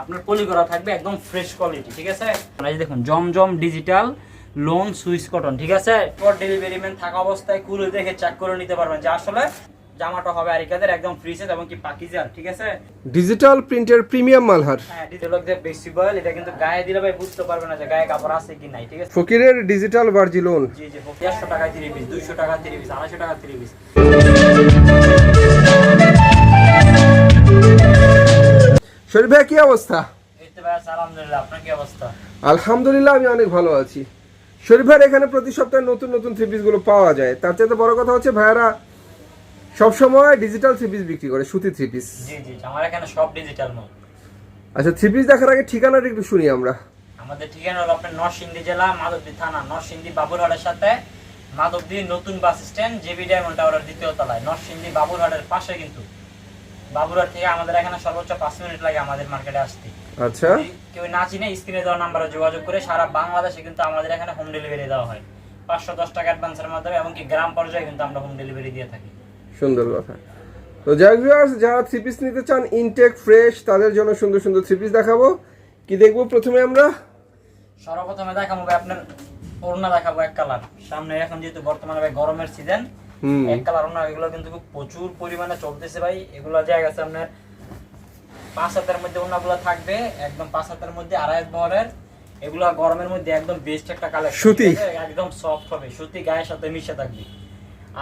আপনার পলি করা থাকবে একদম ফ্রেশ কোয়ালিটি ঠিক আছে? এই দেখুন Zamzam digital lawn Swiss cotton ঠিক আছে? পর ডেলিভারি ম্যান থাকা অবস্থায় খুলে দেখে চেক করে নিতে পারবেন যে আসলে জামাটা হবে আরিকাদের একদম ফ্রি এবং কি পাকিজার ঠিক আছে? ডিজিটাল প্রিন্টের প্রিমিয়াম মালহার। হ্যাঁ ডিজিটাল যে বেশি বয়েল এটা কিন্তু গায়ে দিলে ভাই বুঝতে পারবে না যে গায়ে কাপড় আছে কি নাই ঠিক আছে? ফকিরের ডিজিটাল ভার্জিলোন জি জি দেড়শো টাকায় তিরিশ পিস দুইশো টাকা তিরিশ পিস আড়াইশো টাকা তিরিশ পিস শরীফ ভাই কি অবস্থা? আলহামদুলিল্লাহ আমি অনেক ভালো আছি। শরীফ ভাইয়ের এখানে প্রতি সপ্তাহে নতুন নতুন থ্রি গুলো পাওয়া যায়। তার চাইতে বড় কথা হচ্ছে ভাইয়ারা সবসময় ডিজিটাল থ্রি পিস বিক্রি করে সুতি থ্রি পিস জি জি আমার এখানে সব ডিজিটাল মাল আচ্ছা থ্রি পিস দেখার আগে ঠিকানাটা একটু শুনি আমরা। আমাদের ঠিকানা হলো আপনার নরসিংদী জেলা মাধবদী থানা নরসিংদী বাবুরহাটের সাথে। মাধবদী নতুন বাস স্ট্যান্ড জেবি ডায়মন্ড টাওয়ারের দ্বিতীয় তলায়। নরসিংদী বাবুরহাটের পাশে কিন্তু বাবুরহাট থেকে আমাদের এখানে সর্বোচ্চ পাঁচ মিনিট লাগে আমাদের মার্কেটে আসতে। আচ্ছা। কেউ না চিনে স্ক্রিনে দেওয়া নাম্বারে যোগাযোগ করে সারা বাংলাদেশে কিন্তু আমাদের এখানে হোম ডেলিভারি দেওয়া হয়। পাঁচশো দশ টাকা অ্যাডভান্সের মাধ্যমে এমনকি গ্রাম পর্যায়ে কিন্তু আমরা হোম ডেলিভারি দিয়ে থাকি। সুন্দর কথা। তো যাই ভিউয়ার্স যারা থ্রি পিস নিতে চান ইনটেক ফ্রেশ তাদের জন্য সুন্দর সুন্দর থ্রি পিস দেখাবো। কি দেখব প্রথমে আমরা? সর্বপ্রথমে দেখাবো আপনার ওড়না দেখাবো এক কালার সামনে এখন যেহেতু বর্তমানে গরমের সিজন এক কালার ওড়না এগুলো কিন্তু প্রচুর পরিমাণে চলতেছে ভাই। এগুলো জায়গা আছে আপনার পাঁচ হাতের মধ্যে থাকবে একদম পাঁচ হাতের মধ্যে আড়াই বহরের এগুলো গরমের মধ্যে একদম বেস্ট একটা সুতি। একদম সফট হবে সুতি গায়ের সাথে মিশে থাকবে।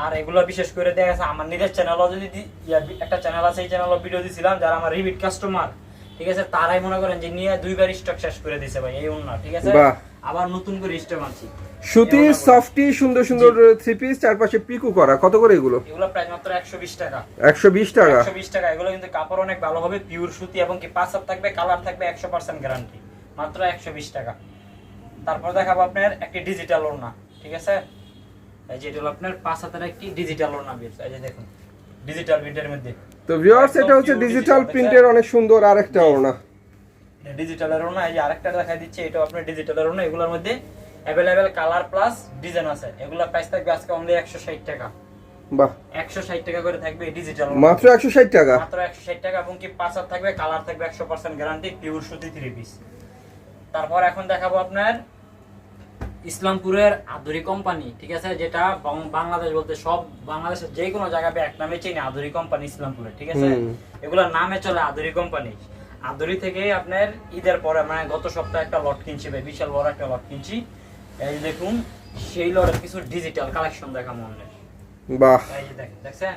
আর এগুলো বিশেষ করে দেখা গেছে আমার নিজের চ্যানেলও যদি একটা চ্যানেল আছে এই চ্যানেলও ভিডিও দিছিলাম যারা আমার রিপিট কাস্টমার ঠিক আছে? তারাই মনে করেন যে নিয়ে দুইবার স্টক শেষ করে দিছে ভাই এই ওড়না ঠিক আছে? আবার নতুন করে স্টক আনছি। সুতির এই সফটি সুন্দর সুন্দর থ্রি পিস চারপাশে পিকু করা। কত করে এগুলো? এগুলো প্রাইস মাত্র একশো বিশ টাকা। একশো বিশ টাকা? একশো বিশ টাকা। এগুলো কিন্তু কাপড় অনেক ভালো হবে পিওর সুতি এবং কি পাঁচ হাত থাকবে কালার থাকবে একশো পার্সেন্ট গ্যারান্টি মাত্র একশো বিশ টাকা। তারপর দেখাবো আপনার একটি ডিজিটাল ওড়না ঠিক আছে? এই যে এটা হলো আপনার পাঁচ হাতের একটি ডিজিটাল ওড়না বেশ এই যে দেখুন ডিজিটাল প্রিন্টের মধ্যে। তো ভিউয়ার্স এটা হচ্ছে ডিজিটাল প্রিন্টের অনেক সুন্দর আরেকটা ওড়না। ডিজিটালের ওড়না এই যে আরেকটা দেখা দিচ্ছে এটা আপনার ডিজিটালের ওড়না এগুলোর মধ্যে অ্যাভেলেবেল কালার প্লাস ডিজাইন আছে। এগুলো প্রাইস থাকবে আজকে অনলি একশো ষাট টাকা। বাহ। একশো ষাট টাকা করে থাকবে ডিজিটাল মাত্র একশো ষাট টাকা? মাত্র একশো ষাট টাকা এবং কি পাঁচ হাত থাকবে কালার থাকবে একশো পার্সেন্ট গ্যারান্টি পিওর সুতি থ্রি পিস তারপর এখন দেখাবো আপনার ইসলামপুরের আদুরি কোম্পানি ঠিক আছে? যেটা বাংলাদেশ বলতে সব বাংলাদেশের যে কোনো জায়গায় এক নামে চিনি আদুরি কোম্পানি ইসলামপুরে ঠিক আছে? হুম। এগুলোর নামে চলে আদুরি কোম্পানি আদুরি থেকে আপনার ঈদের পরে মানে গত সপ্তাহে একটা লট কিনছি বিশাল বড় একটা লট কিনছি। এই দেখুন সেই কিছু ডিজিটাল কালেকশন দেখা মনে বাহ। এই যে দেখেন দেখছেন?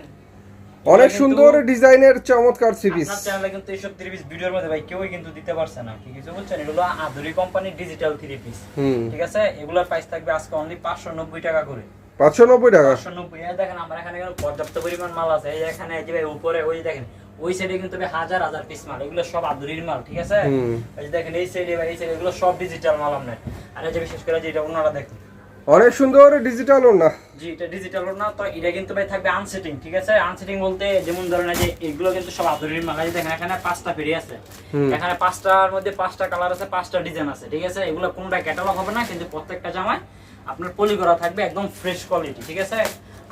অনেক সুন্দর ডিজাইনের চমৎকার থ্রি আপনার চ্যানেলে কিন্তু এইসব থ্রি পিস ভিডিওর মধ্যে ভাই কেউই কিন্তু দিতে পারছে না। কি কিছু বলছেন এগুলো আদুরি কোম্পানির ডিজিটাল থ্রি পিস ঠিক আছে? এগুলোর প্রাইস থাকবে আজকে অনলি পাঁচশো নব্বই টাকা করে। পাঁচশো নব্বই টাকা? পাঁচশো নব্বই এই দেখেন আমার এখানে পর্যাপ্ত পরিমাণ মাল আছে। এই এখানে এই যে ভাই উপরে ওই দেখেন ওই সাইডে কিন্তু হাজার হাজার পিস মাল এগুলো সব আদুরির মাল ঠিক আছে? এই দেখেন এই সাইডে এই সাইডে এগুলো সব ডিজিটাল মাল আপনার। আর এই যে বিশেষ করে যে এটা ওনারা দেখুন। অনেক সুন্দর ডিজিটাল ওড়না। জি এটা ডিজিটাল তো এটা কিন্তু ভাই থাকবে আনসেটিং ঠিক আছে? আনসেটিং বলতে যেমন ধরেন যে এগুলো কিন্তু সব আদরের মাল। দেখেন এখানে পাঁচটা ফেরি আছে। এখানে পাঁচটার মধ্যে পাঁচটা কালার আছে পাঁচটা ডিজাইন আছে ঠিক আছে? এগুলো কোনটা ক্যাটালগ হবে না কিন্তু প্রত্যেকটা জামায় আপনার পলি করা থাকবে একদম ফ্রেশ কোয়ালিটি ঠিক আছে?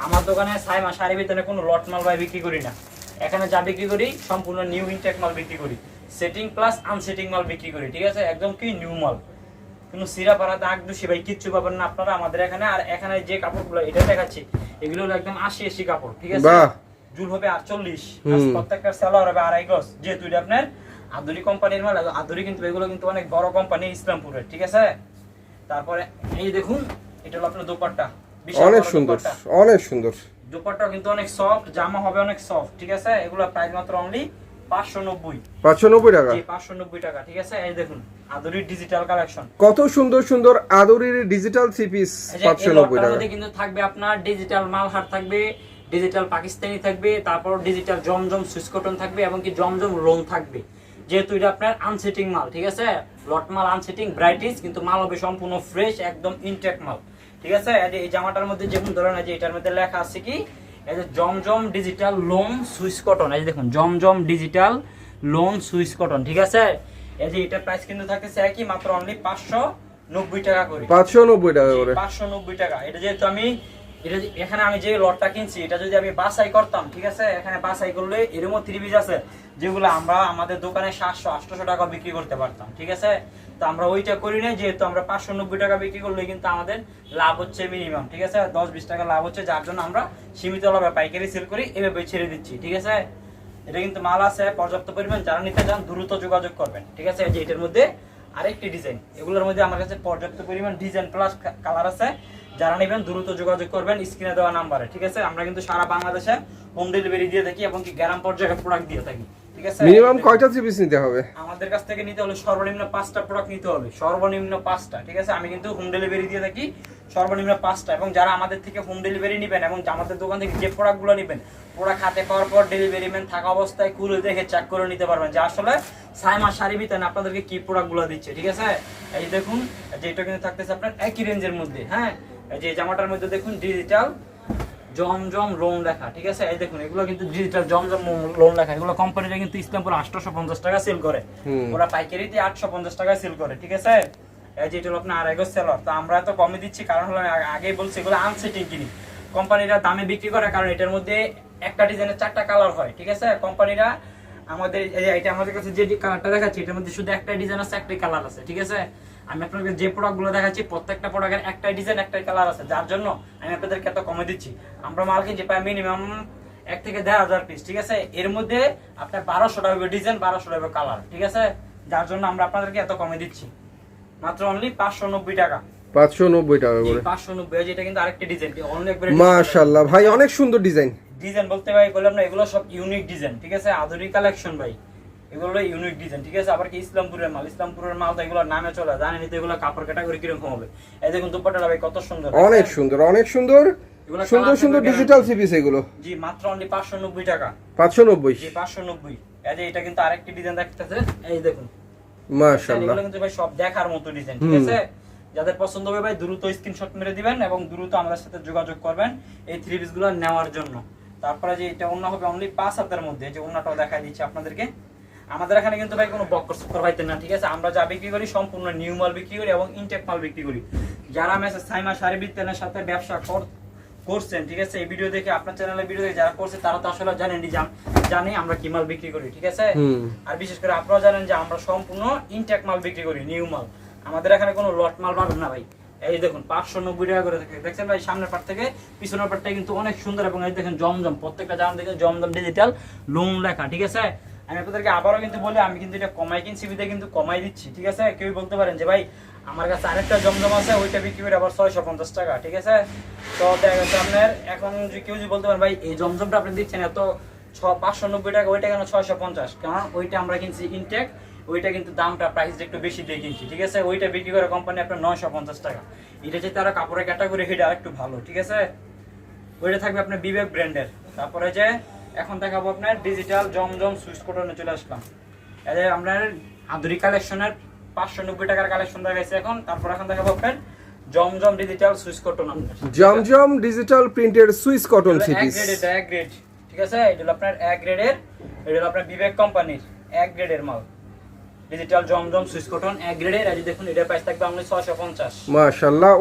আমার দোকানে সাইমা শাড়ি ভিতরে কোনো লট মাল ভাই বিক্রি করি না। এখানে যা বিক্রি করি সম্পূর্ণ নিউ ইনটেক মাল বিক্রি করি। সেটিং প্লাস আনসেটিং মাল বিক্রি করি ঠিক আছে? একদম কি নিউ মাল। কোনো সিরা পাড়া দাগ দুষি ভাই কিচ্ছু পাবেন না আপনারা আমাদের এখানে। আর এখানে যে কাপড়গুলো এটা দেখাচ্ছি এগুলো হলো একদম আশি আশি কাপড় ঠিক আছে? জুল হবে আটচল্লিশ। প্রত্যেকটা সেলার হবে আড়াই গজ। যেহেতু এটা আপনার আদুরি কোম্পানির মাল আদুরি কিন্তু এগুলো কিন্তু অনেক বড় কোম্পানি ইসলামপুরের ঠিক আছে? তারপরে এই দেখুন এটা হলো আপনার দুপাট্টা অনেক সুন্দর অনেক সুন্দর। দুপাট্টা কিন্তু অনেক সফট জামা হবে অনেক সফট ঠিক আছে? এগুলো প্রাইস মাত্র অনলি পাঁচশো নব্বই। পাঁচশো নব্বই টাকা? জি পাঁচশো নব্বই টাকা ঠিক আছে? এই দেখুন আদুরির ডিজিটাল কালেকশন কত সুন্দর সুন্দর আদরির ডিজিটাল থ্রি পিস এই যে পাঁচশো এই নব্বই লটটার টাকা। মধ্যে কিন্তু থাকবে আপনার ডিজিটাল মালহার থাকবে ডিজিটাল পাকিস্তানি থাকবে তারপর ডিজিটাল জমজম সুইচ কটন থাকবে এবং কি জমজম লোন থাকবে। যেহেতু এটা আপনার আনসেটিং মাল ঠিক আছে? লট মাল আনসেটিং ব্রাইটিস কিন্তু মাল হবে সম্পূর্ণ ফ্রেশ একদম ইনটেক মাল। ঠিক আছে? এই জামাটার মধ্যে যেমন ধরেন যে এটার মধ্যে লেখা আছে কি? এই যে Zamzam digital lawn Swiss cotton. এই যে দেখুন Zamzam digital lawn Swiss cotton ঠিক আছে? এই যে এটার প্রাইস কিন্তু থাকতেছে একই মাত্র অনলি পাঁচশো নব্বই টাকা করে। পাঁচশো নব্বই টাকা করে। পাঁচশো নব্বই টাকা। এটা যেহেতু আমি এটা এখানে আমি যে লটটা কিনছি, এটা যদি আমি করতাম, ঠিক আছে? এখানে করলে এরকম থ্রি আছে, যেগুলো আমরা আমাদের দোকানে সাতশো আটশো টাকা বিক্রি করতে পারতাম, ঠিক আছে? তো আমরা ওইটা করি যেহেতু আমরা পাঁচশো নব্বই টাকা বিক্রি করলে কিন্তু আমাদের লাভ হচ্ছে মিনিমাম ঠিক আছে? দশ বিশ টাকা লাভ হচ্ছে, যার জন্য আমরা সীমিত লাভে পাইকারি সেল করি এভাবে ছেড়ে দিচ্ছি, ঠিক আছে? এটা কিন্তু মাল আছে, পর্যাপ্ত পরিমাণ, যারা নিতে চান দ্রুত যোগাযোগ করবেন, ঠিক আছে? যে এটার মধ্যে আরেকটি ডিজাইন এগুলোর মধ্যে আমার কাছে পর্যাপ্ত পরিমাণ ডিজাইন প্লাস কালার আছে। যারা নেবেন দ্রুত যোগাযোগ করবেন স্ক্রিনে দেওয়া নাম্বারে ঠিক আছে? আমরা কিন্তু সারা বাংলাদেশে হোম ডেলিভারি দিয়ে থাকি এবং কি গ্রাম পর্যায়ে প্রোডাক্ট দিয়ে থাকি ঠিক আছে? মিনিমাম কয়টা পিস নিতে হবে? আমাদের কাছ থেকে নিতে হলে সর্বনিম্ন পাঁচটা প্রোডাক্ট নিতে হবে সর্বনিম্ন পাঁচটা ঠিক আছে? আমি কিন্তু হোম ডেলিভারি দিয়ে থাকি সর্বনিম্ন পাঁচটা এবং যারা আমাদের থেকে হোম ডেলিভারি নেবেন এবং আমাদের দোকান থেকে যে প্রোডাক্টগুলো নেবেন প্রোডাক্ট হাতে পাওয়ার পর ডেলিভারি ম্যান থাকা অবস্থায় খুলে দেখে চেক করে নিতে পারবেন যে আসলে সাইমা শাড়ি বিতেন আপনাদেরকে কি প্রোডাক্টগুলো দিচ্ছে ঠিক আছে? এই দেখুন যে এটা কিন্তু থাকতেছে আপনার একই রেঞ্জের মধ্যে হ্যাঁ? এই যে জামাটার মধ্যে দেখুন ডিজিটাল জমজম লোন লেখা ঠিক আছে? এই দেখুন এগুলো কিন্তু ডিজিটাল জমজম লোন লেখা। এগুলো কোম্পানিটা কিন্তু ইসলামপুর আটশোশো পঞ্চাশ টাকা সেল করে। ওরা পাইকারিতে আটশো পঞ্চাশ টাকা সেল করে ঠিক আছে? এই যে এটা হলো আপনার আড়াই সেলর তো আমরা তো কমে দিচ্ছি কারণ হলো আগে- আগেই বলছি এগুলো আনসেটিং কিনি কোম্পানিরা দামে বিক্রি করে কারণ এটার মধ্যে একটা ডিজাইনের চারটা কালার হয় ঠিক আছে? কোম্পানিরা আমাদের এই যে এটা আমাদের কাছে যে কালারটা দেখাচ্ছি এটার মধ্যে শুধু একটা ডিজাইন আছে একটাই কালার আছে ঠিক আছে? আমি আপনাদের যে প্রোডাক্টগুলো দেখাচ্ছি প্রত্যেকটা প্রোডাক্টের একটাই ডিজাইন একটাই কালার আছে। যার জন্য আমি আপনাদেরকে এত কমে দিচ্ছি। আমরা মাল কিনছি প্রায় মিনিমাম এক থেকে দেড় হাজার পিস ঠিক আছে? এর মধ্যে আপনার বারোশো টাকা ডিজাইন বারোশো টাকা কালার ঠিক আছে? যার জন্য আমরা আপনাদেরকে এত কমে দিচ্ছি। মাত্র অনলি পাঁচশো নব্বই টাকা। পাঁচশো নব্বই টাকা করে। পাঁচশো নব্বই যেটা কিন্তু আরেকটা ডিজাইন মাশাল্লাহ ভাই অনেক সুন্দর ডিজাইন ডিজাইন বলতে ভাই বললাম না এগুলো সব ইউনিক ডিজাইন ঠিক আছে? আধুনিক কালেকশন ভাই। এগুলো ইউনিক ডিজাইন ঠিক আছে? আবার কি ইসলামপুরের মাল? ইসলামপুরের মাল তো এগুলো নামে চলে জানেন? তো এগুলো কাপড় ক্যাটাগরি কীরকম হবে? এই দেখুন দুপাট্টাটা ভাই কত সুন্দর। অনেক সুন্দর অনেক সুন্দর। সুন্দর সুন্দর ডিজিটাল থ্রি পিস এগুলো। জি মাত্র অনলি পাঁচশো নব্বই টাকা। পাঁচশো নব্বই। জি পাঁচশো নব্বই। এই যে এটা কিন্তু আরেকটি ডিজাইন দেখতেছে এই দেখুন। মাশাল্লাহ এগুলো কিন্তু ভাই সব দেখার মতো ডিজাইন ঠিক আছে? যাদের পছন্দ হবে ভাই দ্রুত স্ক্রিনশট মেরে দিবেন এবং দ্রুত আমাদের সাথে যোগাযোগ করবেন এই থ্রি পিসগুলো নেওয়ার জন্য। তারপরে যে এটা অন্য হবে অনলি পাঁচ হাতের মধ্যে যে অন্যটাও দেখাই দিচ্ছি আপনাদেরকে। আমাদের এখানে কিন্তু ভাই কোনো বক্কর সক্কর পাইতেন না ঠিক আছে? আমরা যা বিক্রি করি সম্পূর্ণ নিউ মাল বিক্রি করি এবং ইনটেক মাল বিক্রি করি। যারা মেসেজ সাইমা শাড়ি বিত্তেনের সাথে ব্যবসা কর- করছেন ঠিক আছে? এই ভিডিও দেখে আপনার চ্যানেলের ভিডিও দেখে যারা করছে তারা তো আসলে জানেন জানি আমরা কি মাল বিক্রি করি ঠিক আছে? আর বিশেষ করে আপনারা জানেন যে আমরা সম্পূর্ণ ইনটেক মাল বিক্রি করি নিউ মাল। আমাদের এখানে কোনো লট মাল পাবেন না ভাই। এই দেখুন পাঁচশো নব্বই টাকা করে থাকে। দেখছেন ভাই সামনের পাট থেকে পিছনের পাটটা কিন্তু অনেক সুন্দর এবং এই দেখেন জমজম প্রত্যেকটা জামান দেখেন জমজম ডিজিটাল লোন লেখা ঠিক আছে? আমি আপনাদেরকে আবারও কিন্তু বলি, আমি কিন্তু এটা কমাই কিনছি, বিদে কিন্তু কমাই দিচ্ছি, ঠিক আছে? কেউই বলতে পারেন যে, ভাই, আমার কাছে আরেকটা জমজম আছে, ওইটা বিক্রি করে আবার ছয়শো পঞ্চাশ টাকা ঠিক আছে? তো দেখা গেছে আপনার, এখন যদি কেউ যদি বলতে পারেন, ভাই, এই জমজমটা আপনি দিচ্ছেন এত ছ, পাঁচশো নব্বই টাকা, ওইটা কেন ছয়শো পঞ্চাশ? কারণ ওইটা আমরা কিনছি ইনটেক ওইটা কিন্তু দামটা প্রাইস একটু বেশি দিয়ে কিনছি, ঠিক আছে? ওইটা বিক্রি করে কোম্পানি আপনার নয়শো পঞ্চাশ টাকা। এটা যে তারা কাপড়ের ক্যাটাগরি সেটা একটু ভালো, ঠিক আছে? ওইটা থাকবে আপনার বিবেক ব্র্যান্ডের তারপরে যে এখন দেখাবো আপনার ডিজিটাল জমজম সুইচ কোটনে চলে আসলাম। এদের আপনার আধুনিক কালেকশনের পাঁচশো নব্বই টাকার কালেকশন দেখা গেছে এখন। তারপর এখন দেখাবো আপনার জমজম ডিজিটাল সুইচ কটন আপনার Zamzam digital printed Swiss cotton three এক পিস গ্রেড এটা এক গ্রেড ঠিক আছে? এটা হলো আপনার এক গ্রেডের এটা হলো আপনার বিবেক কোম্পানির এক গ্রেডের মাল। ডিজিটাল জমজম সুইচ কটন এক গ্রেডের এই দেখুন এটা প্রাইস থাকবে আপনি ছয়শো পঞ্চাশ।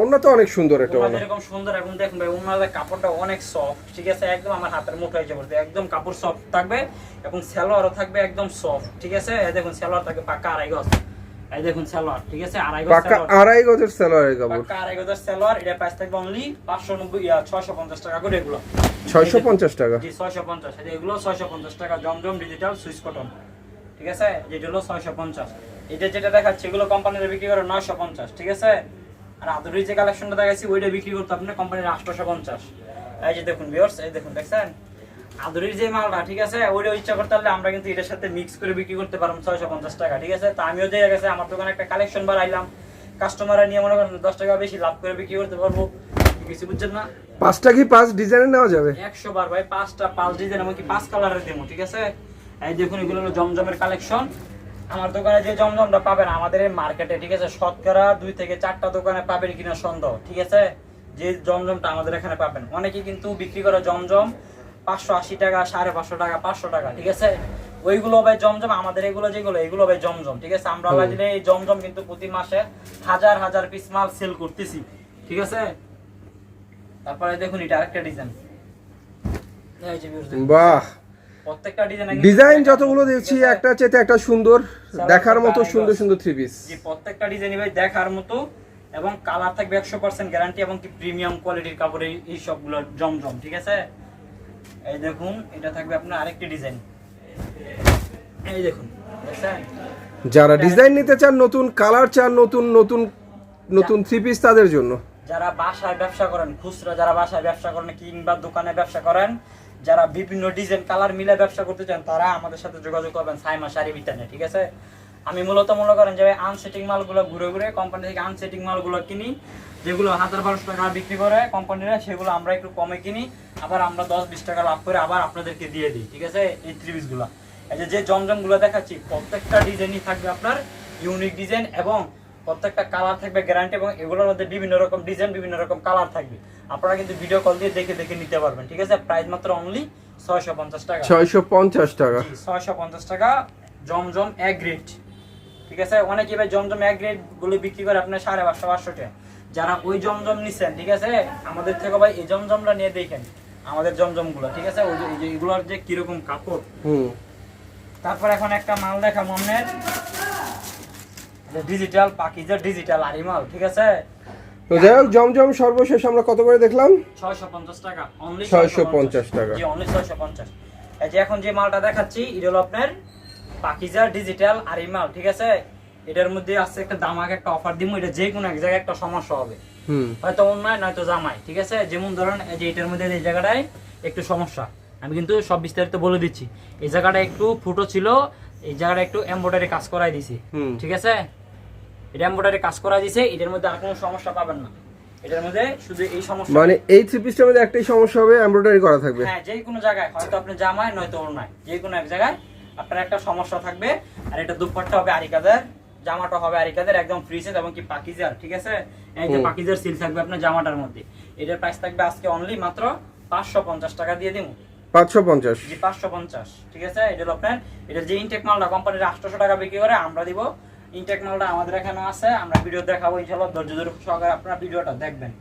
ওনা তো অনেক সুন্দর এটা ওনা এরকম সুন্দর এবং দেখুন ভাই ওনাদের কাপড়টা অনেক সফট ঠিক আছে? একদম আমার হাতের মুঠো হয়েছে বলতে একদম কাপড় সফট থাকবে এবং সালোয়ারও থাকবে একদম সফট ঠিক আছে? এই দেখুন সালোয়ার থাকবে পাক্কা আড়াই গজ। এই দেখুন সালোয়ার ঠিক আছে? আড়াই গজ পাকা সালোয়ার। আড়াই গজের সালোয়ারের কাপড়। পাক্কা আড়াই গজের সালোয়ার এটা প্রাইস থাকবে অনলি পাঁচশো নব্বই ছয়শো পঞ্চাশ টাকা করে এগুলো। ছয়শো পঞ্চাশ টাকা। জি ছয়শো পঞ্চাশ। এগুলো ছয়শো পঞ্চাশ টাকা জমজম ডিজিটাল সুইচ কটন ঠিক আছে? যেটা হলো ছয়শো পঞ্চাশ। এটা যেটা দেখাচ্ছে এগুলো কোম্পানির বিক্রি করে নয়শো পঞ্চাশ ঠিক আছে? আর আদুরি যে কালেকশনটা দেখাচ্ছি ওইটা বিক্রি করতে আপনার কোম্পানির আটশোশো পঞ্চাশ এই যে দেখুন ভিওর্স এই দেখুন দেখছেন? আদুরির যে মালটা ঠিক আছে? ওইটা ইচ্ছা করতে পারলে আমরা কিন্তু এটার সাথে মিক্স করে বিক্রি করতে পারব ছয়শো পঞ্চাশ টাকা ঠিক আছে? তা আমিও দিয়ে গেছে আমার দোকানে একটা কালেকশন বাড়াইলাম কাস্টমাররা নিয়ে মনে করেন দশ টাকা বেশি লাভ করে বিক্রি করতে পারব। কিছু বুঝছেন না? পাঁচটা কি পাঁচ ডিজাইনের নেওয়া যাবে? একশো বার ভাই পাঁচটা পাঁচ ডিজাইন এমনকি পাঁচ কালারের দেবো ঠিক আছে? এই দেখুন এগুলো হলো জমজমের কালেকশন আমার দোকানে যে জমজমটা পাবেন আমাদের এই মার্কেটে ঠিক আছে? শতকরা দুই থেকে চারটা দোকানে পাবেন কিনা সন্দেহ ঠিক আছে? যে জমজমটা আমাদের এখানে পাবেন। অনেকে কিন্তু বিক্রি করে জমজম পাঁচশো আশি টাকা সাড়ে পাঁচশো টাকা পাঁচশো টাকা ঠিক আছে? ওইগুলো ভাই জমজম আমাদের এগুলো যেগুলো এগুলো ভাই জমজম ঠিক আছে? আমরা দিলে এই জমজম কিন্তু প্রতি মাসে হাজার হাজার পিস মাল সেল করতেছি ঠিক আছে? তারপরে দেখুন এটা আরেকটা ডিজাইন। বাহ! প্রত্যেকটা ডিজাইন ডিজাইন যতগুলো দেখছি একটা চেতে একটা সুন্দর দেখার মতো সুন্দর সুন্দর থ্রি পিস জি প্রত্যেকটা ডিজাইন ভাই দেখার মতো এবং কালার থাকবে একশো পার্সেন্ট গ্যারান্টি এবং কি প্রিমিয়াম কোয়ালিটির কাপড় এই- সবগুলো জমজম ঠিক আছে? এই দেখুন এটা থাকবে আপনার আরেকটি ডিজাইন এই দেখুন যারা ডিজাইন নিতে চান নতুন কালার চান নতুন নতুন নতুন থ্রি পিস তাদের জন্য। যারা বাসায় ব্যবসা করেন খুচরা যারা বাসায় ব্যবসা করেন কিংবা দোকানে ব্যবসা করেন যারা বিভিন্ন ডিজাইন কালার মিলে ব্যবসা করতে চান, তারা আমাদের সাথে যোগাযোগ করবেন সাইমা শাড়ি বিতানে ঠিক আছে? আমি মূলত মনে করেন যে আনসেটিং মালগুলো ঘুরে ঘুরে কোম্পানি থেকে আনসেটিং মালগুলো কিনি, যেগুলো হাজার বারোশো টাকা বিক্রি করে কোম্পানিরা সেগুলো আমরা একটু কমে কিনি, আবার আমরা দশ বিশ টাকা লাভ করে আবার আপনাদেরকে দিয়ে দিই, ঠিক আছে? এই থ্রি পিসগুলো এই যে জমজমগুলো দেখাচ্ছি, প্রত্যেকটা ডিজাইনই থাকবে আপনার ইউনিক ডিজাইন এবং প্রত্যেকটা কালার থাকবে গ্যারান্টি এবং এগুলোর মধ্যে বিভিন্ন রকম ডিজাইন বিভিন্ন রকম কালার থাকবে। আপনারা কিন্তু ভিডিও কল দিয়ে দেখে দেখে নিতে পারবেন ঠিক আছে? প্রাইস মাত্র অনলি ছয়শো পঞ্চাশ টাকা। ছয়শো পঞ্চাশ টাকা। ছয়শো পঞ্চাশ টাকা জমজম এক গ্রেড ঠিক আছে? অনেকে এবার জমজম এক গ্রেডগুলো বিক্রি করে আপনার সাড়ে পাঁচশো পাঁচশো টাকা। যারা ওই জমজম নিছেন ঠিক আছে? আমাদের থেকে ভাই এই জমজমটা নিয়ে দেখেন আমাদের জমজমগুলো ঠিক আছে? ওই যে এগুলোর যে কীরকম কাপড়। তারপর এখন একটা মাল দেখা মনের ডিজিটাল পাকিজের ডিজিটাল আরিমাল ঠিক আছে? তো যাই হোক জমজম সর্বশেষ আমরা কত করে দেখলাম? ছয়শো পঞ্চাশ টাকা অনলি 650 টাকা। জি অনলি ছয়শো পঞ্চাশ। এই যে এখন যে মালটা দেখাচ্ছি এটা হলো আপনার পাকিজার ডিজিটাল আরিমাল ঠিক আছে? এটার মধ্যে আছে একটা দামাকে একটা অফার দিব এটা যে কোনো এক জায়গায় একটা সমস্যা হবে। হুম। হয়তো অন্যায় নয়তো জামাই ঠিক আছে? যেমন ধরেন এই যে এটার মধ্যে এই জায়গাটায় একটু সমস্যা। আমি কিন্তু সব বিস্তারিত বলে দিচ্ছি। এই জায়গাটা একটু ফুটো ছিল এই জায়গাটা একটু এমব্রয়ডারি কাজ করাই দিছি হুম। ঠিক আছে? এটা এমব্রয়ডারি কাজ করাই দিছে এটার মধ্যে আর কোনো সমস্যা পাবেন না। এটার মধ্যে শুধু এই সমস্যা মানে এই থ্রি পিসটার মধ্যে একটাই সমস্যা হবে এমব্রয়ডারি করা থাকবে। হ্যাঁ যে কোনো জায়গায় হয়তো আপনি জামায় নয়তো অন্যায় যে কোনো এক জায়গায় আপনার একটা সমস্যা থাকবে আর এটা দুপাট্টা হবে আরিকাদের জামাটা হবে আরিকাদের একদম ফ্রি সেট এবং কি পাকিজার ঠিক আছে? এই যে পাকিজার সিল থাকবে আপনার জামাটার মধ্যে। এটার প্রাইস থাকবে আজকে অনলি মাত্র পাঁচশো পঞ্চাশ টাকা দিয়ে দিব পাঁচশো পঞ্চাশ। জি পাঁচশো পঞ্চাশ ঠিক আছে? এটা হলো আপনার এটা যে ইনটেক মালটা কোম্পানির আটশোশো টাকা বিক্রি করে আমরা দিব ইনটেক মালটা আমাদের এখানে আছে আমরা ভিডিও দেখাবো ইনশাল্লাহ ধৈর্য ধরে সহকারে আপনারা ভিডিওটা দেখবেন।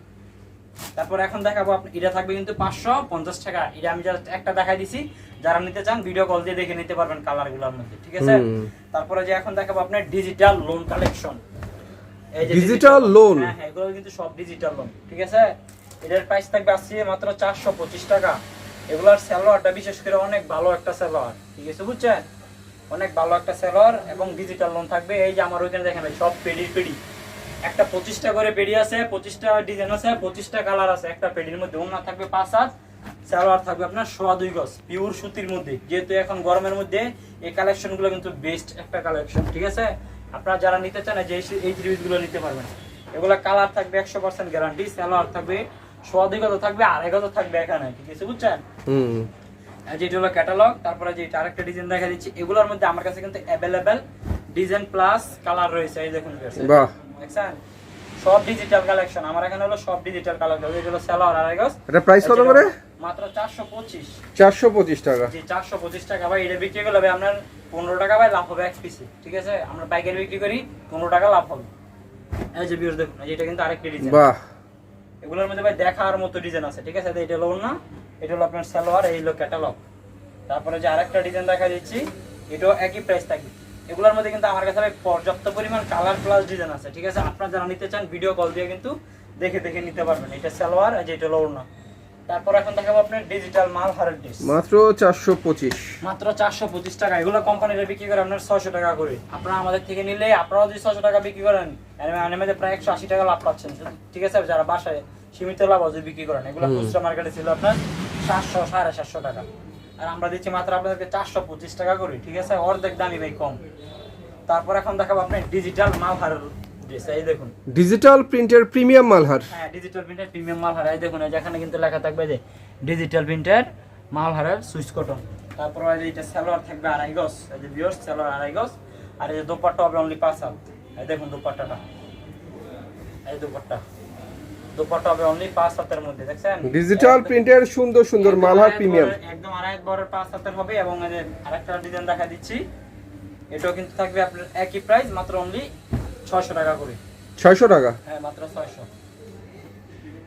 তারপর এখন দেখাবো আপনি এটা থাকবে কিন্তু পাঁচশো পঞ্চাশ টাকা। এটা আমি জাস্ট একটা দেখাই দিছি যারা নিতে চান ভিডিও কল দিয়ে দেখে নিতে পারবেন কালারগুলোর মধ্যে ঠিক আছে? তারপরে যে এখন দেখাবো আপনার ডিজিটাল লোন কালেকশন loan? হ্যাঁ হ্যাঁ এগুলো কিন্তু সব ডিজিটাল লোন ঠিক আছে? এটার প্রাইস থাকবে আসছে মাত্র চারশো পঁচিশ টাকা। এগুলার স্যালোয়ারটা বিশেষ করে অনেক ভালো একটা স্যালোয়ার ঠিক আছে বুঝছেন? অনেক ভালো একটা সেলর এবং ডিজিটাল লোন থাকবে। এই যে আমার ওইখানে দেখেন সব পেডির পেডি। একটা পঁচিশটা করে পেডি আছে, পঁচিশটা ডিজাইন আছে, পঁচিশটা কালার আছে। একটা পেডির মধ্যে অন্য থাকবে পাঁচ হাত সালোয়ার থাকবে আপনার সোয়া দুই গজ পিওর সুতির মধ্যে। যেহেতু এখন গরমের মধ্যে, এই কালেকশনগুলো কিন্তু বেস্ট একটা কালেকশন ঠিক আছে? আপনারা যারা নিতে চান যে এই- এই জিনিসগুলো নিতে পারবেন। এগুলো কালার থাকবে একশো পার্সেন্ট গ্যারান্টি সালোয়ার থাকবে, সোয়া দুই গজ থাকবে, আড়াই গজ থাকবে এখানে, ঠিক আছে বুঝছেন? যেটা হলো ক্যাটালগ তারপরে যে আরেকটা ডিজাইন দেখা দিচ্ছি এগুলোর মধ্যে আমার কাছে কিন্তু অ্যাভেলেবেল ডিজাইন প্লাস কালার রয়েছে এই দেখুন দেখছেন? সব ডিজিটাল কালেকশন আমার এখানে হলো সব ডিজিটাল কালেকশন এটা হলো সেলার আড়াই গজ এটা প্রাইস কত করে? মাত্র চারশো পঁচিশ। চারশো পঁচিশ টাকা। জি চারশো পঁচিশ টাকা। ভাই এটা বিক্রি করলে আপনার পনেরো টাকা ভাই লাভ হবে এক পিসে ঠিক আছে? আমরা পাইকারি বিক্রি করি পনেরো টাকা লাভ হবে। এই যে বিয়ার দেখুন এটা কিন্তু আরেকটি ডিজাইন বাহ। এগুলোর মধ্যে ভাই দেখার মতো ডিজাইন আছে ঠিক আছে? এটা হলো না এটা হলো আপনার সালোয়ার এই হলো ক্যাটালগ তারপরে যে আরেকটা ডিজাইন দেখা দিচ্ছি এটাও একই প্রাইস থাকবে। এগুলোর মধ্যে কিন্তু আমার কাছে পর্যাপ্ত পরিমাণ কালার প্লাস ডিজাইন আছে ঠিক আছে? আপনারা যারা নিতে চান ভিডিও কল দিয়ে কিন্তু দেখে দেখে নিতে পারবেন। এটা সালোয়ার আর যেটা হলো না তারপর এখন দেখাবো আপনার ডিজিটাল মাল হারের ড্রেস মাত্র চারশো পঁচিশ। মাত্র চারশো পঁচিশ টাকা। এগুলো কোম্পানিরা বিক্রি করে আপনার ছয়শো টাকা করে। আপনারা আমাদের থেকে নিলে আপনারাও যদি ছয়শো টাকা বিক্রি করেন আনিমেতে প্রায় একশো আশি টাকা লাভ পাচ্ছেন। ঠিক আছে? যারা বাসায় সীমিত লাভ যদি বিক্রি করেন। এগুলো খুচরা মার্কেটে ছিল আপনার সাতশো সাড়ে সাতশো টাকা। আর আমরা দিচ্ছি মাত্র আপনাদেরকে চারশো পঁচিশ টাকা করে ঠিক আছে? অর্ধেক দামি ভাই কম। তারপর এখন দেখাবো আপনি ডিজিটাল মাল হারের ড্রেস এই দেখুন। ডিজিটাল প্রিন্টের প্রিমিয়াম মালহার। হ্যাঁ ডিজিটাল প্রিন্টার প্রিমিয়াম মাল হারাই দেখুন এই যে এখানে কিন্তু লেখা থাকবে যে ডিজিটাল প্রিন্টার মাল হারার সুইচ কটন। তারপর এই যে এটা সালোয়ার থাকবে আড়াই গজ। এই যে বিয়র্স সালোয়ার আড়াই গজ। আর এই যে দোপাট্টা হবে অনলি পাঁচ হাত। এই দেখুন দোপাট্টাটা। এই দোপাট্টা। দোপাট্টা হবে অনলি পাঁচ হাতের মধ্যে দেখছেন? ডিজিটাল প্রিন্টের সুন্দর সুন্দর আড়াই প্রিমিয়াম। একদম আড়াই বরের পাঁচ হাতের হবে এবং এই যে আরেকটা ডিজাইন দেখা দিচ্ছি। এটাও কিন্তু থাকবে আপনার একই প্রাইস মাত্র অনলি ছয়শো টাকা করে। ছয়শো টাকা? হ্যাঁ মাত্র ছয়শো।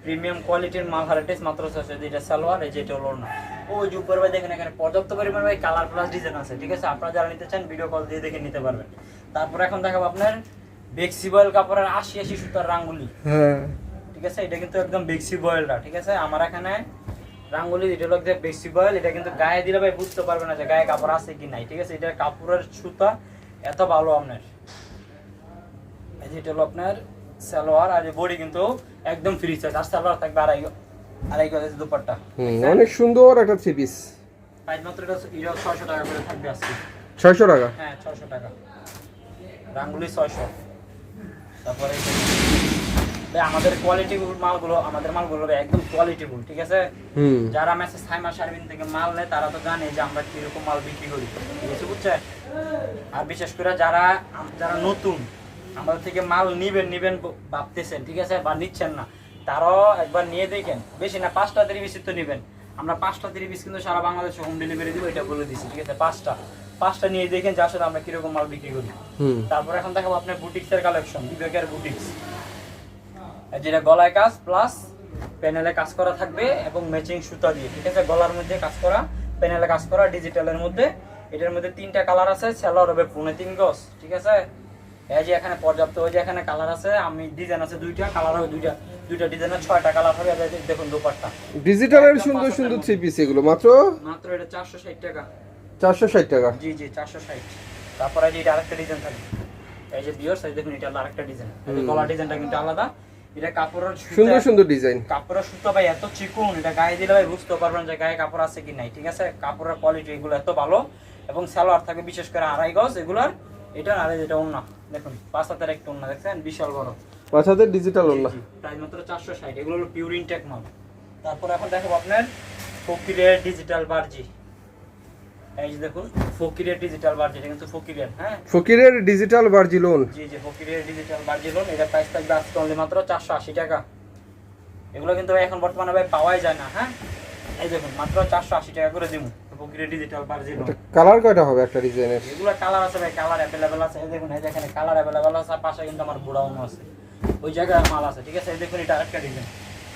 প্রিমিয়াম কোয়ালিটির মাল ভ্যারাইটিস মাত্র ছয়শো। যেটা সালোয়ার এই যেটা হলো না ওই যে উপরে ভাই দেখেন এখানে পর্যাপ্ত পরিমাণ ভাই কালার প্লাস ডিজাইন আছে ঠিক আছে? আপনারা যারা নিতে চান ভিডিও কল দিয়ে দেখে নিতে পারবেন। তারপর এখন দেখাবো আপনার বেক্সিবয়েল কাপড়ের আশি আশি সুতার রাঙ্গুলি। হ্যাঁ। ঠিক আছে? এটা কিন্তু একদম বেক্সি বয়েলটা ঠিক আছে? আমার এখানে রাঙ্গুলি এটা হলো যে বেক্সি বয়েল এটা কিন্তু গায়ে দিলে ভাই বুঝতে পারবে না যে গায়ে কাপড় আছে কি নাই ঠিক আছে? এটা কাপড়ের সুতা এত ভালো আপনার। এই যে এটা হলো আপনার সালোয়ার আর বডি কিন্তু একদম ফ্রি সাইজ আর সালোয়ার থাকবে আড়াই আড়াই গজ দুপাট্টা অনেক সুন্দর একটা থ্রি পিস প্রাইস মাত্র এটা এটা ছয়শো টাকা করে থাকবে আজকে। ছয়শো টাকা? হ্যাঁ ছয়শো টাকা। রাঙ্গুলি ছয়শো। তারপরে আমাদের কোয়ালিটি মালগুলো আমাদের মালগুলো একদম কোয়ালিটিফুল ঠিক আছে? যারা মেসেজ সাইমা সার্ভিন থেকে মাল নেয় তারা তো জানে যে আমরা কীরকম মাল বিক্রি করি ঠিক আছে বুঝছে? আর বিশেষ করে যারা যারা নতুন আমাদের থেকে মাল নিবেন নিবেন ভাবতেছেন ঠিক আছে? বা নিচ্ছেন না তারাও একবার নিয়ে দেখেন। বেশি না পাঁচটা ত্রিশ তো নিবেন। আমরা পাঁচটা ত্রিশ কিন্তু সারা বাংলাদেশে হোম ডেলিভারি দিব এটা বলে দিছি ঠিক আছে? পাঁচটা। পাঁচটা নিয়ে দেখেন যে আসলে আমরা কীরকম মাল বিক্রি করি। তারপর এখন দেখাবো আপনার বুটিক্সের কালেকশন বিবেকের বুটিক্স যেটা গলায় কাজ প্লাস প্যানেলে কাজ করা থাকবে এবং ম্যাচিং সুতা দিয়ে ঠিক আছে? গলার মধ্যে কাজ করা প্যানেলে কাজ করা ডিজিটালের মধ্যে। এটার মধ্যে তিনটা কালার আছে সেলার হবে পৌনে তিন গজ ঠিক আছে? এই যে এখানে পর্যাপ্ত ওই যে এখানে কালার আছে আমি ডিজাইন আছে দুইটা কালার হবে দুইটা দুইটা ডিজাইনের ছয়টা কালার হবে এই দেখুন দুপাট্টা। ডিজিটালের সুন্দর সুন্দর থ্রি পিস এগুলো মাত্র? মাত্র এটা চারশো ষাট টাকা। চারশো ষাট টাকা? জি জি চারশো ষাট। তারপরে যে এটা আরেকটা ডিজাইন থাকবে। এই যে বিয়ার্স এই দেখুন এটা আরেকটা ডিজাইন গলা ডিজাইনটা কিন্তু আলাদা। এটা কাপড়ের সুন্দর সুন্দর ডিজাইন কাপড়ের সুতো ভাই এত চিকুন এটা গায়ে দিলে ভাই বুঝতে পারবেন যে গায়ে কাপড় আছে কি নাই ঠিক আছে? কাপড়ের কোয়ালিটি এগুলো এত ভালো। এবং সালোয়ার থাকে বিশেষ করে আড়াই গজ এগুলার এটা আর এই যেটা ওন্না দেখুন পাঁচ হাতের একটা ওন্না দেখছেন? বিশাল বড়। পাঁচ হাতের ডিজিটাল ওল্লা প্রাইস মাত্র চারশো ষাট এগুলো হলো পিওর ইনটেক মাল। তারপর এখন দেখাবো আপনার ফকিরের ডিজিটাল বার্জি এই যে দেখুন ফকিরের ডিজিটাল বার্জি এটা কিন্তু ফকিরের হ্যাঁ? ফকিরের ডিজিটাল বার্জি লোন জি জি ফকিরের ডিজিটাল বার্জি লোন এটা প্রাইস থাকবে আজকে অনলি মাত্র চারশো আশি টাকা। এগুলো কিন্তু ভাই এখন বর্তমানে ভাই পাওয়াই যায় না হ্যাঁ? এই দেখুন মাত্র চারশো আশি টাকা করে দিব ফকিরের ডিজিটাল বার্জি লোন কালার কয়টা হবে একটা ডিজাইনের এগুলো কালার আছে ভাই কালার অ্যাভেলেবেল আছে। এই দেখুন এই দেখেন কালার অ্যাভেলেবেল আছে পাশে কিন্তু আমার বুড়াউন আছে। ওই জায়গায় মাল আছে ঠিক আছে? এই দেখুন এটা আরেকটা ডিজাইন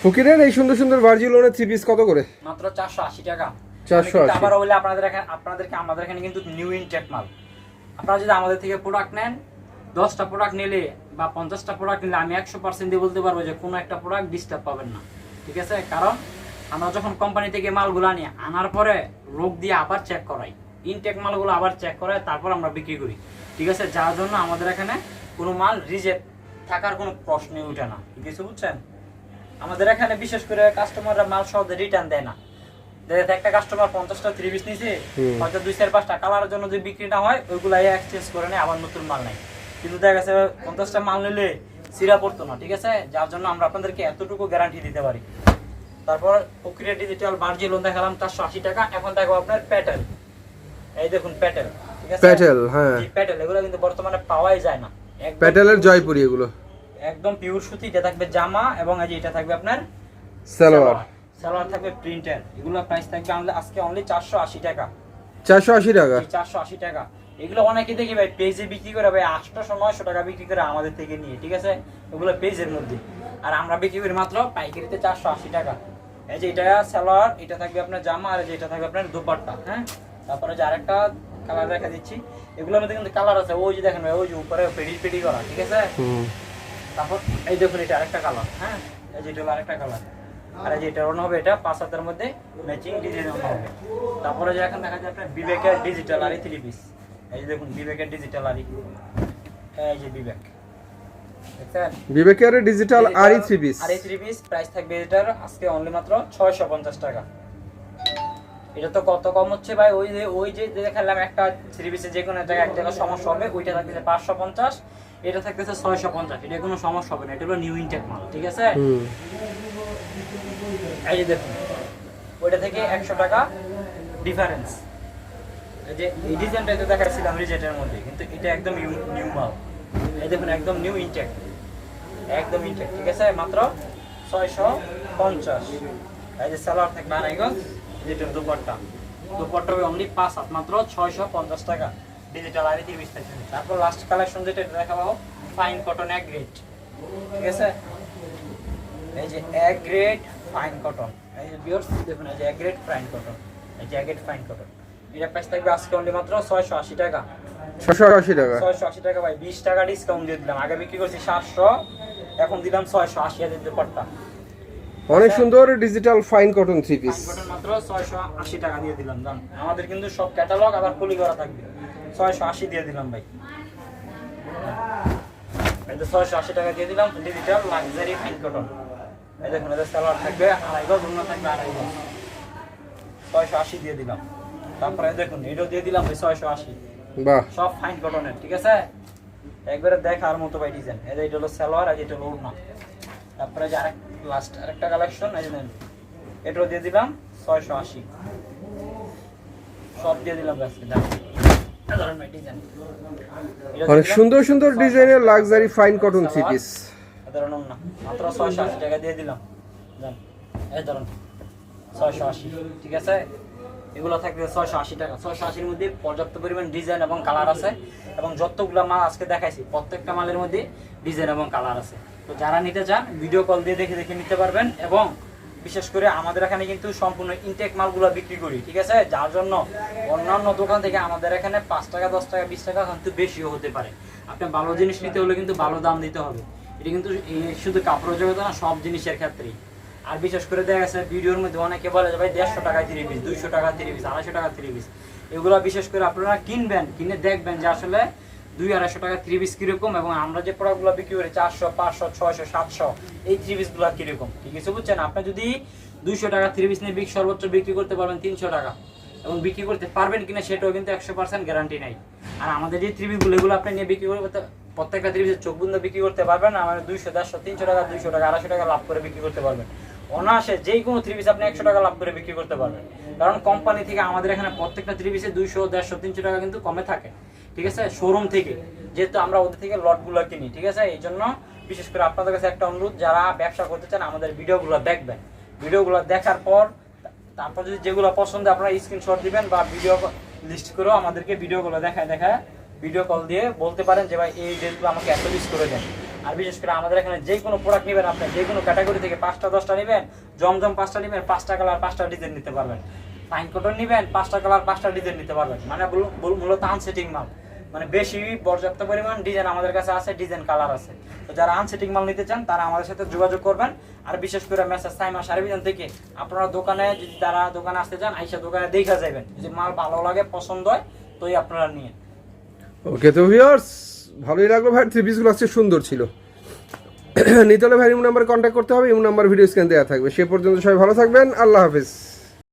ফকিরের এই সুন্দর সুন্দর বার্জি লোনের থ্রি পিস কত করে? মাত্র চারশো আশি টাকা। 480 আবার বলে আপনাদের এখানে আপনাদেরকে আমাদের এখানে কিন্তু নিউ ইনটেক মাল। আপনারা যদি আমাদের থেকে প্রোডাক্ট নেন দশটা প্রোডাক্ট নিলে বা পঞ্চাশটা প্রোডাক্ট নিলে আমি একশো পার্সেন্ট দিয়ে বলতে পারব যে কোনো একটা প্রোডাক্ট ডিস্টার্ব পাবেন না। ঠিক আছে? কারণ আমরা যখন কোম্পানি থেকে মালগুলো আনি আনার পরে লোক দিয়ে আবার চেক করাই। ইনটেক মালগুলো আবার চেক করাই তারপর আমরা বিক্রি করি। ঠিক আছে? যার জন্য আমাদের এখানে কোনো মাল রিজেক্ট থাকার কোনো প্রশ্নই উঠে না। কিছু বুঝছেন? আমাদের এখানে বিশেষ করে কাস্টমাররা মাল সহজে রিটার্ন দেয় না। একটা কাস্টমার পঞ্চাশটা থ্রি পিস নিছে। হয়তো দুই চার পাঁচটা কালারের জন্য যদি বিক্রি না হয় ওইগুলো এক্সচেঞ্জ করে নেয় আবার নতুন মাল নেয়। কিন্তু দেখা গেছে পঞ্চাশটা মাল নিলে সিরা পড়তো না ঠিক আছে? যার জন্য আমরা আপনাদেরকে এতটুকু গ্যারান্টি দিতে পারি। তারপর প্রক্রিয়া ডিজিটাল বার্জি লোন দেখালাম চারশো আশি টাকা। এখন দেখো আপনার প্যাটেল এই দেখুন প্যাটেল ঠিক আছে? প্যাটেল হ্যাঁ। প্যাটেল এগুলো কিন্তু বর্তমানে পাওয়াই যায় না। একদম প্যাটেলের জয়পুরি এগুলো। একদম পিওর সুতি এটা থাকবে জামা এবং এই যে এটা থাকবে আপনার সালোয়ার সালোয়ার থাকবে প্রিন্টার এগুলো প্রাইস থাকবে আজকে অনলি চারশো আশি টাকা। চারশো আশি টাকা? চারশো আশি টাকা। এগুলো অনেকে দেখি ভাই পেজে বিক্রি করে ভাই আটশোশো নয়শো টাকা বিক্রি করে আমাদের থেকে নিয়ে ঠিক আছে? এগুলো পেজের মধ্যে। আর আমরা বিক্রি করি মাত্র পাইকারিতে চারশো আশি টাকা। এই যে এটা সালোয়ার এটা থাকবে আপনার জামা আর এটা থাকবে আপনার দুপাট্টা হ্যাঁ? তারপরে যে আরেকটা কালার দেখা দিচ্ছি এগুলোর মধ্যে কিন্তু কালার আছে। ওই যে দেখেন ভাই ওই যে উপরে পেডি পেডি করা ঠিক আছে? তারপর এই দেখুন এটা আরেকটা কালার হ্যাঁ? এই যে এটা হলো আরেকটা কালার আর এই যে এটা অন্য হবে এটা পাঁচ হাতের মধ্যে ম্যাচিং ডিজাইন অন্য হবে। তারপরে যে এখন দেখা যায় আপনার বিবেকের ডিজিটাল আরি থ্রি পিস এই যে দেখুন বিবেকের ডিজিটাল আরি এই যে বিবেক। বিবেকের ডিজিটাল আরই থ্রি পিস আরি থ্রি পিস প্রাইস থাকবে এটার আজকে অনলি মাত্র ছয়শো পঞ্চাশ টাকা। এটা তো কত কম হচ্ছে ভাই? ওই যে ওই যে দেখালাম একটা থ্রি পিসে যে কোনো জায়গায় এক জায়গায় সমস্যা হবে ওইটা থাকতেছে পাঁচশো পঞ্চাশ। এটা থাকতেছে ছয়শো পঞ্চাশ। এটা কোনো সমস্যা হবে না। এটা হলো নিউ ইনটেক মাল ঠিক আছে? এই যে দেখুন, ওইটা থেকে একশো টাকা ডিফারেন্স এই যে এই ডিজাইনটা দেখাচ্ছিলাম রিজেটের মধ্যে, কিন্তু এটা একদম নিউ মাল। এই দেখুন, একদম নিউ ইনটেক একদম ইনটেক ঠিক আছে? মাত্র ছয়শো পঞ্চাশ। এই যে সালোয়ার থাকবে আড়াইগজ ডিজিটাল দুপাট্টা। দুপাট্টা অনলি পাঁচ হাত, মাত্র ছয়শো পঞ্চাশ টাকা। ডিজিটাল আড়াই তিরিশ থাকবে তারপর লাস্ট কালেকশন যেটা, এটা দেখাবো ফাইন কটন এক গ্রেড ঠিক আছে? এই যে এ গ্রেড ফাইন কটন এই বিয়ার্স দেখুন এই যে গ্রেড ফাইন কটন এই জ্যাকেট ফাইন কটন এটা প্রাইস থাকবে আজকে অনলি মাত্র ছয়শো আশি টাকা। ছশো আশি টাকা। ছয়শো আশি টাকা ভাই বিশ টাকা ডিসকাউন্ট দিয়ে দিলাম। আগে বিক্রি করছি সাতশো এখন দিলাম ছয়শো আশি হাজার দুপাট্টা অনেক সুন্দর digital fine cotton three piece cotton মাত্র ছয়শো আশি টাকা দিয়ে দিলাম দাম আমাদের কিন্তু সব ক্যাটালগ আবার খুলি করা থাকবে। ছয়শো আশি দিয়ে দিলাম ভাই। এই যে ছয়শো আশি টাকা দিয়ে দিলাম ডিজিটাল লাক্সারি ফাইন কটন এই দেখুন এদের সালোয়ার থাকবে আড়াই গজ অন্য থাকবে আড়াই গজ ছয়শো আশি দিয়ে দিলাম। তারপরে দেখুন এটাও দিয়ে দিলাম ভাই ছয়শো আশি। বাহ। সব ফাইন কটনের ঠিক আছে? একবারে দেখার মতো ভাই ডিজাইন এই যে এটা হলো সালোয়ার আর এটা হলো ওড়না। তারপরে যে আরেক লাস্ট আরেকটা কালেকশন এই যে এটাও দিয়ে দিলাম ছয়শো আশি। সব দিয়ে দিলাম আজকে অনেক সুন্দর সুন্দর ডিজাইনের luxury fine cotton three piece এই মাত্র ছয়শো আশি টাকা দিয়ে দিলাম। এই ছয়শো আশি, ঠিক আছে? এগুলো আশি টাকা। আশির মধ্যে পর্যাপ্ত পরিমাণ ডিজাইন এবং কালার আছে এবং যতগুলো মাল আজকে দেখাইছি, প্রত্যেকটা মালের মধ্যে ডিজাইন এবং কালার আছে। তো যারা নিতে চান ভিডিও কল দিয়ে দেখে দেখে নিতে পারবেন এবং বিশেষ করে আমাদের এখানে কিন্তু সম্পূর্ণ ইনটেক মালগুলো বিক্রি করি, ঠিক আছে? যার জন্য অন্যান্য দোকান থেকে আমাদের এখানে পাঁচ টাকা, দশ টাকা, বিশ টাকা কিন্তু বেশিও হতে পারে। আপনি ভালো জিনিস নিতে হলে কিন্তু ভালো দাম দিতে হবে। এটা কিন্তু শুধু কাপড়ের জগতে না, সব জিনিসের ক্ষেত্রেই। আর বিশেষ করে দেখা গেছে, ভিডিওর মধ্যে অনেকে বলে যে, ভাই, দেড়শো টাকায় থ্রি পিস দুইশো টাকা থ্রি পিস আড়াইশো টাকা থ্রি পিস এগুলো বিশেষ করে আপনারা কিনবেন, কিনে দেখবেন যে আসলে দুই আড়াইশো টাকা থ্রি পিস কীরকম এবং আমরা যে প্রোডাক্টগুলো বিক্রি করি, চারশো, পাঁচশো, ছয়শো, সাতশো, এই থ্রি পিসগুলো কীরকম? ঠিক আছে, বুঝছেন? আপনি যদি দুইশো টাকা থ্রি পিস নিয়ে সর্বোচ্চ বিক্রি করতে পারবেন তিনশো টাকা এবং বিক্রি করতে পারবেন কিনা, সেটাও কিন্তু একশো পার্সেন্ট গ্যারান্টি নাই। আর আমাদের যে থ্রি পিসগুলো এগুলো আপনি নিয়ে বিক্রি করতে প্রত্যেকটা পিসের চোখ বন্ধ বিক্রি করতে পারবেন আমার দুইশো, দেড়শো, তিনশো টাকা, দুইশো টাকা, আড়াইশো টাকা লাভ করে বিক্রি করতে পারবেন। অনায়াসে যে কোনো থ্রি পিস আপনি একশো টাকা লাভ করে বিক্রি করতে পারবেন। কারণ কোম্পানি থেকে আমাদের এখানে প্রত্যেকটা থ্রি পিসে দুইশো, দেড়শো, তিনশো টাকা কিন্তু কমে থাকে। ঠিক আছে? শোরুম থেকে। যেহেতু আমরা ওদের থেকে লটগুলো কিনি, ঠিক আছে? এই জন্য বিশেষ করে আপনাদের কাছে একটা অনুরোধ, যারা ব্যবসা করতে চান, আমাদের ভিডিওগুলো দেখবেন। ভিডিওগুলো দেখার পর, তারপর যদি যেগুলো পছন্দ, আপনারা স্ক্রিনশট দিবেন বা ভিডিও লিস্ট করেও আমাদেরকে ভিডিওগুলো দেখায় দেখায় ভিডিও কল দিয়ে বলতে পারেন যে, ভাই, এই ড্রেসগুলো আমাকে এত লিস্ট করে দেন। আর বিশেষ করে আমাদের এখানে যে কোনো প্রোডাক্ট নেবেন আপনি, যে কোনো ক্যাটাগরি থেকে পাঁচটা, দশটা নেবেন, জমজম পাঁচটা নেবেন, পাঁচটা কালার পাঁচটা ডিজাইন নিতে পারবেন। ফাইন কটন নেবেন, পাঁচটা কালার পাঁচটা ডিজাইন নিতে পারবেন। মানে মূলত আনসেটিং মাল। মানে বেশি পর্যাপ্ত পরিমাণ ডিজাইন আমাদের কাছে আছে ডিজাইন কালার আছে। তো যারা আনসেটিং মাল নিতে চান, তারা আমাদের সাথে যোগাযোগ করবেন। আর বিশেষ করে মেসেজ সাইমা সার্ভিজন থেকে, আপনারা দোকানে, যদি তারা দোকানে আসতে চান, আইসা দোকানে দেখা যাবেন যদি মাল ভালো লাগে, পছন্দ হয় তোই আপনারা নিয়ে। ওকে তো ভিউয়ার্স ভালোই লাগল ভাই থ্রি পিসগুলো আজকে সুন্দর ছিল। নিতে হলে ভাই ইমো নাম্বার কন্ট্যাক্ট করতে হবে এমন নাম্বার ভিডিও স্ক্যান দেওয়া থাকবে। সে পর্যন্ত সবাই ভালো থাকবেন, আল্লাহ হাফিজ।